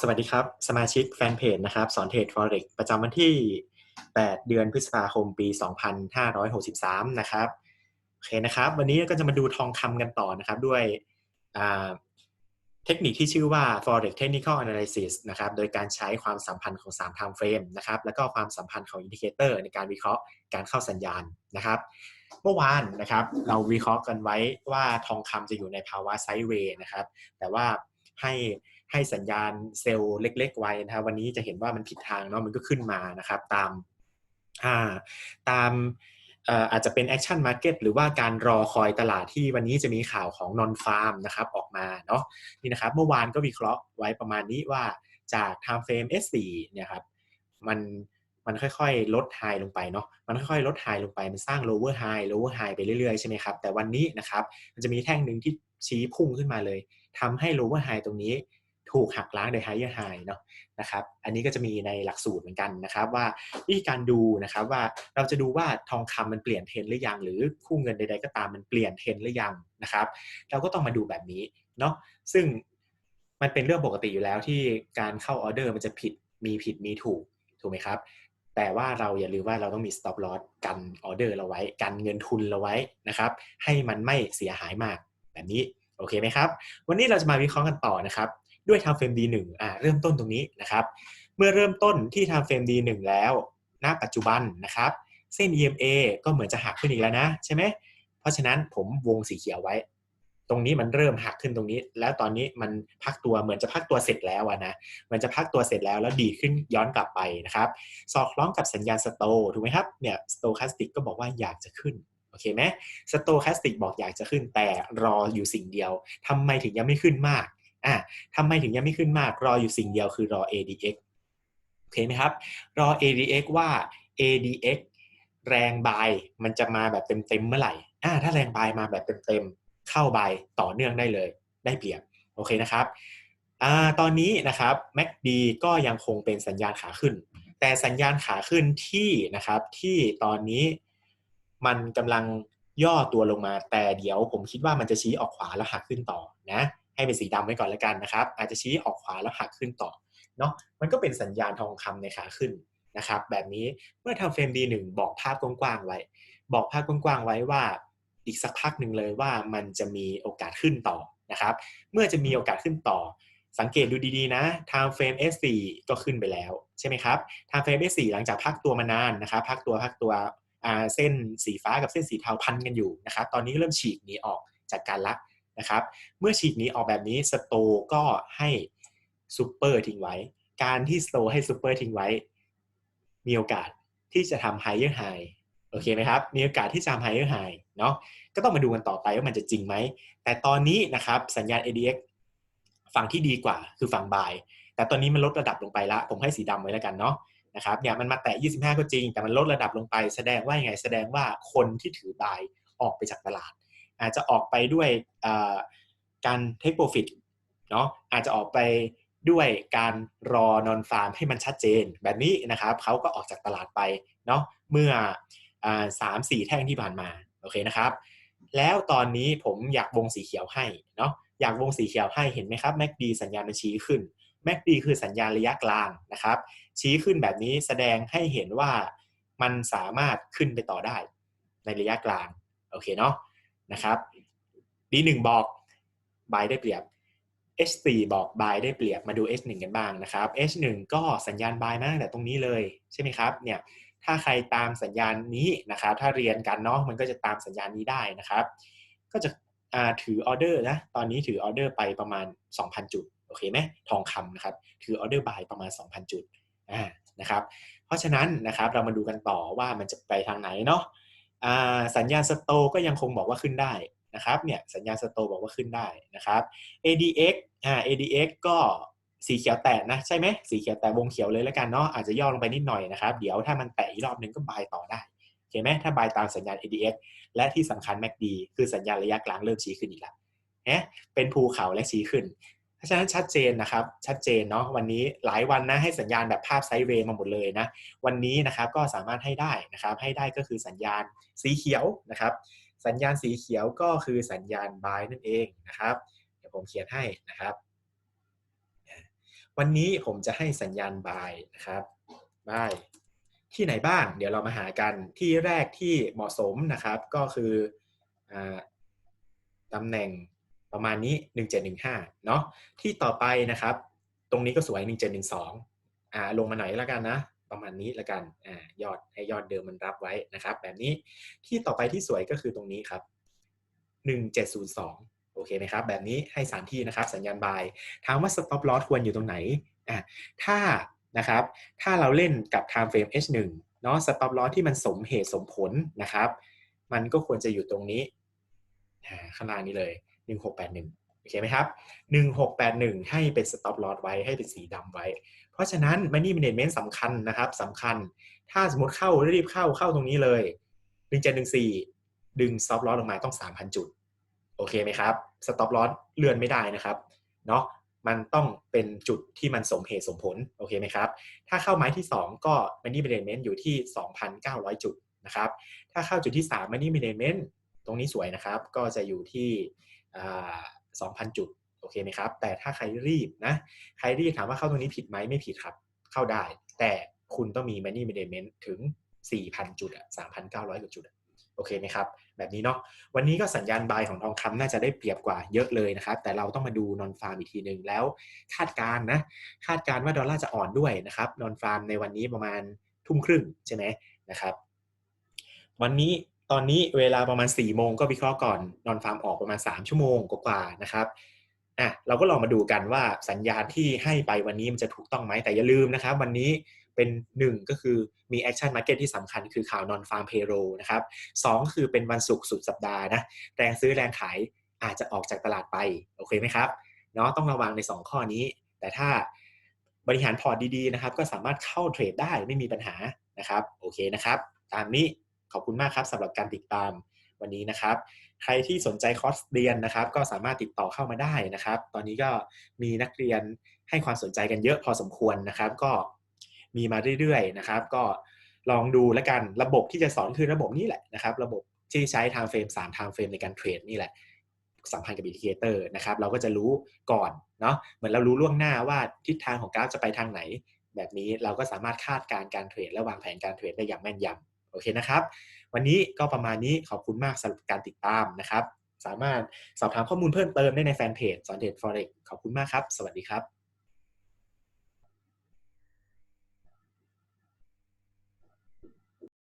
สวัสดีครับ สมาชิกแฟนเพจนะครับ สอนเทรด Forex ประจำวันที่ 8 เดือนพฤษภาคมปี 2563 นะครับโอเคนะครับ วันนี้ก็จะมาดูทองคำกันต่อนะครับ ด้วยเทคนิคที่ชื่อว่า Forex Technical Analysis นะครับ โดยการใช้ความสัมพันธ์ของ 3 time frame นะครับ แล้วก็ความสัมพันธ์ของอินดิเคเตอร์ในการวิเคราะห์การเข้าสัญญาณนะครับ เมื่อวานนะครับ เราวิเคราะห์กันไว้ว่าทองคำจะอยู่ในภาวะไซด์เวย์นะครับ แต่ว่าให้ ให้สัญญาณเซลล์เล็ก ๆ ไว้นะครับวันนี้จะเห็นว่ามันผิดทางเนาะมันก็ขึ้นมานะครับ ตามาตามอาจจะเป็นแอคชั่นมาร์เก็ตหรือว่าการรอคอยตลาดที่วันนี้จะมีข่าวของนอนฟาร์มนะครับออกมาเนาะนี่นะครับเมื่อวานก็วิเคราะห์ไว้ประมาณนี้ว่าจาก time frame S4 เนี่ยครับมันมันค่อยๆ ลดไฮลงไปเนาะ มันค่อยๆ ลดไฮลงไป มันสร้าง lower high lower high ไปเรื่อยๆ ใช่ไหมครับ แต่วันนี้นะครับ มันจะมีแท่งหนึ่งที่ชี้พุ่งขึ้นมาเลยทำให้ lower high ตรงนี้ ถูกหักล้างโดย higher high เนาะนะครับอันนี้ก็จะมีในหลักสูตรเหมือนกันนะครับ ว่าวิธีการดูนะครับว่าเราจะดูว่าทองคำมันเปลี่ยนเทรนหรือยัง หรือคู่เงินใดๆก็ตามมันเปลี่ยนเทรนหรือยังนะครับ เราก็ต้องมาดูแบบนี้เนาะซึ่งมันเป็นเรื่องปกติอยู่แล้วที่การเข้าออเดอร์มันจะผิดมีผิดมีถูกถูกไหมครับแต่ว่าเราอย่าลืมว่าเราต้องมี stop loss กันออเดอร์เราไว้ กันเงินทุนเราไว้นะครับ ให้มันไม่เสียหายมากแบบนี้ โอเคไหมครับ วันนี้เราจะมาวิเคราะห์กันต่อนะครับ ด้วย time frame D1 อ่าเริ่มต้นตรงนี้นะครับ เมื่อเริ่มต้นที่ time frame D1 แล้วณปัจจุบันนะครับ เส้น EMA ก็เหมือนจะหักขึ้นอีกแล้วนะใช่ไหมเพราะฉะนั้นผมวงสีเขียวไว้ ตรงนี้มันเริ่มหักขึ้นตรงนี้ แล้วตอนนี้มันพักตัวเหมือนจะพักตัวเสร็จแล้วนะมันจะพักตัวเสร็จแล้วแล้วดีขึ้นย้อนกลับไปนะครับ สอดคล้องกับสัญญาณสโตถูกไหมครับเนี่ยสโตคาสติกก็บอกว่าอยากจะขึ้นโอเคไหมสโตคาสติกบอกอยากจะขึ้นแต่รออยู่สิ่งเดียวทำไมถึงยังไม่ขึ้นมาก อะทำไมถึงยังไม่ขึ้นมากรออยู่สิ่งเดียวคือรอ ADX โอเคไหมครับ รอ ADX ว่า ADX แรงบายมันจะมาแบบเต็มๆเมื่อไหร่อ่าถ้าแรงบายมาแบบเต็มๆเข้าบายต่อเนื่องได้เลย ได้เปรียบโอเคนะครับอ่าตอนนี้นะครับ MACD ก็ยังคงเป็นสัญญาณขาขึ้น แต่สัญญาณขาขึ้นที่นะครับที่ตอนนี้มันกำลังย่อตัวลงมาแต่เดี๋ยวผมคิดว่ามันจะชี้ออกขวาแล้วหักขึ้นต่อนะ ให้เป็นสีดำไว้ก่อนแล้วกันนะครับ อาจจะชี้ออกขวาแล้วหักขึ้นต่อเนาะมันก็เป็นสัญญาณทองคำในขาขึ้นนะครับ แบบนี้เมื่อทำเฟรม D1 บอกภาพกว้างๆไว้ บอกภาพกว้างๆไว้ว่าอีกสักพักหนึ่งเลยว่ามันจะมีโอกาสขึ้นต่อนะครับ เมื่อจะมีโอกาสขึ้นต่อ สังเกตดูดีๆนะ time frame S4 ก็ขึ้นไปแล้วใช่ไหมครับ time frame S4 หลังจากพักตัวมานานนะครับ พักตัวพักตัวเส้นสีฟ้ากับเส้นสีเทาพันกันอยู่นะครับ ตอนนี้เริ่มฉีกหนีออกจากการละ นะครับ เมื่อฉีกนี้ออกแบบนี้สโตก็ให้ซูเปอร์ทิ้งไว้ การที่สโตให้ซูเปอร์ทิ้งไว้ มีโอกาสที่จะทำไฮเออร์ไฮโอเคไหมครับ มีโอกาสที่จะทำไฮเออร์ไฮเนาะก็ต้องมาดูกันต่อไปว่ามันจะจริงไหม แต่ตอนนี้นะครับสัญญาณ ADX ฝั่งที่ดีกว่าคือฝั่งบาย แต่ตอนนี้มันลดระดับลงไปละ ผมให้สีดำไว้แล้วกันเนาะนะครับเนี่ยมันมาแตะ 25 ก็จริง แต่มันลดระดับลงไป แสดงว่ายังไงแสดงว่าคนที่ถือบายออกไปจากตลาด อาจจะออกไปด้วยการเทคโปรฟิตเนาะอาจจะออกไปด้วยการรอนอนฟาร์มให้มันชัดเจนแบบนี้นะครับเขาก็ออกจากตลาดไปเนาะเมื่อสามสี่แท่งที่ผ่านมาโอเคนะครับ แล้วตอนนี้ผมอยากวงสีเขียวให้เนาะอยากวงสีเขียวให้เห็นไหมครับ MACD สัญญาณมันชี้ขึ้น MACD คือสัญญาณระยะกลางนะครับ ชี้ขึ้นแบบนี้แสดงให้เห็นว่ามันสามารถขึ้นไปต่อได้ในระยะกลางโอเคเนาะ นะครับ D1 บอก buy ได้เปรียบ H4 บอก buy ได้เปรียบมาดู H1 กันบ้างนะครับ H1 ก็สัญญาณ buy มาตั้งแต่ตรงนี้เลยใช่ไหมครับเนี่ยถ้าใครตามสัญญาณนี้นะครับถ้าเรียนกันเนาะมันก็จะตามสัญญาณนี้ได้นะครับ ก็จะถือออเดอร์นะตอนนี้ถือออเดอร์ไปประมาณ 2,000 จุดโอเคไหมทองคำนะครับถือออเดอร์บายประมาณ 2,000 จุดนะครับเพราะฉะนั้นนะครับเรามาดูกันต่อว่ามันจะไปทางไหนเนาะ สัญญาณสโตก็ยังคงบอกว่าขึ้นได้นะครับเนี่ยสัญญาณสโตบอกว่าขึ้นได้นะครับ ADX อ่า ADX ก็สีเขียวแตะนะใช่ไหมสีเขียวแตะวงเขียวเลยแล้วกันเนาะอาจจะย่อลงไปนิดหน่อยนะครับ เดี๋ยวถ้ามันแตะอีกรอบนึงก็บายต่อได้เห็นไหมถ้าบายตามสัญญาณ ADX และที่สำคัญ MACD คือสัญญาณระยะกลางเริ่มชี้ขึ้นอีกแล้วเนะเป็นภูเขาและชี้ขึ้น ราะฉะนั้นชัดเจนนะครับ ชัดเจนเนาะวันนี้หลายวันนะให้สัญญาณแบบภาพไซด์เวย์มาหมดเลยนะวันนี้นะครับก็สามารถให้ได้นะครับ ให้ได้ก็คือสัญญาณสีเขียวนะครับ สัญญาณสีเขียวก็คือสัญญาณ buy นั่นเองนะครับเดี๋ยวผมเขียนให้นะครับ วันนี้ผมจะให้สัญญาณบายนะครับบายที่ไหนบ้าง เดี๋ยวเรามาหากันที่แรกที่เหมาะสมนะครับก็คืออตำแหน่ง ประมาณนี้ 1715 เนาะที่ต่อไปนะครับ ตรงนี้ก็สวย 1712 อ่าลงมาหน่อยแล้วกันนะ ประมาณนี้ล้วกันอ่ายอดให้ยอดเดิมมันรับไว้นะครับ แบบนี้ที่ต่อไปที่สวยก็คือตรงนี้ครับ 1702 โอเคไหมครับ แบบนี้ให้สารที่นะครับ สัญญาณบายถามว่า stop loss ควรอยู่ตรงไหนอะถ้านะครับถ้าเราเล่นกับ time frame H1 เนาะ stop loss ที่มันสมเหตุสมผลนะครับ มันก็ควรจะอยู่ตรงนี้ข้างล่างนี้เลย 1681โอเคไหมครับ 1681 ให้เป็น stop loss ไว้ให้เป็นสีดำไว้ เพราะฉะนั้น money management สำคัญนะครับสำคัญ ถ้าสมมติเข้ารีบเข้าเข้าตรงนี้เลย 1714 ดึง stop loss ลงมาต้อง 3,000 จุด โอเคไหมครับ stop loss เลื่อนไม่ได้นะครับเนาะมันต้องเป็นจุดที่มันสมเหตุสมผล โอเคไหมครับ ถ้าเข้าไม้ที่ 2 ก็ money management อยู่ที่ 2,900 จุดนะครับ ถ้าเข้าจุดที่3 money management ตรงนี้สวยนะครับ ก็จะอยู่ที่ 2,000 จุดโอเคไหมครับ แต่ถ้าใครรีบนะ ใครรีบถามว่าเข้าตรงนี้ผิดไหมไม่ผิดครับ เข้าได้ แต่คุณต้องมี money management ถึง 4,000 จุดอะ3,900 กว่าจุดอะโอเคไหมครับ แบบนี้เนาะ วันนี้ก็สัญญาณบายของทองคำน่าจะได้เปรียบกว่าเยอะเลยนะครับ แต่เราต้องมาดูนอนฟาร์มอีกทีหนึ่งแล้วคาดการณ์นะ คาดการณ์ว่าดอลลาร์จะอ่อนด้วยนะครับ นอนฟาร์มในวันนี้ประมาณทุ่มครึ่งใช่ไหมนะครับ วันนี้ ตอนนี้เวลาประมาณ4ี่โมงก็วิเคราะห์ก่อนนอนฟาร์มออกประมาณ 3 ชั่วโมงกว่าๆนะครับอะเราก็ลองมาดูกันว่าสัญญาณที่ให้ไปวันนี้มันจะถูกต้องไหมแต่อย่าลืมนะครับ วันนี้เป็น 1 ก็คือมีแอคชั่นมาร์เก็ตที่สำคัญคือข่าวนอนฟาร์มเพโรนะครับสคือเป็นวันศุกร์สุดสัปดาห์นะแรงซื้อแรงขายอาจจะออกจากตลาดไป โอเคไหมครับเนาะต้องระวังใน 2 ข้อนี้ แต่ถ้าบริหารพอร์ตดีๆนะครับ ก็สามารถเข้าเทรดได้ไม่มีปัญหานะครับโอเคนะครับ ตามนี้ ขอบคุณมากครับสำหรับการติดตามวันนี้นะครับ ใครที่สนใจคอร์สเรียนนะครับ ก็สามารถติดต่อเข้ามาได้นะครับ ตอนนี้ก็มีนักเรียนให้ความสนใจกันเยอะพอสมควรนะครับ ก็มีมาเรื่อยๆนะครับ ก็ลองดูแล้วกันระบบที่จะสอนคือระบบนี้แหละนะครับ ระบบที่ใช้ทางเฟรม3ทางเฟรมในการเทรดนี่แหละสัมพันธ์กับอินดิเคเตอร์นะครับ เราก็จะรู้ก่อนเนาะเหมือนเรารู้ล่วงหน้าว่าทิศทางของกราฟจะไปทางไหน แบบนี้เราก็สามารถคาดการณ์การเทรดและวางแผนการเทรดได้อย่างแม่นยำ โอเคนะครับ วันนี้ก็ประมาณนี้ขอบคุณมากสำหรับการติดตามนะครับ สามารถสอบถามข้อมูลเพิ่มเติมได้ในแฟนเพจสอนเดท forex ขอบคุณมากครับ สวัสดีครับ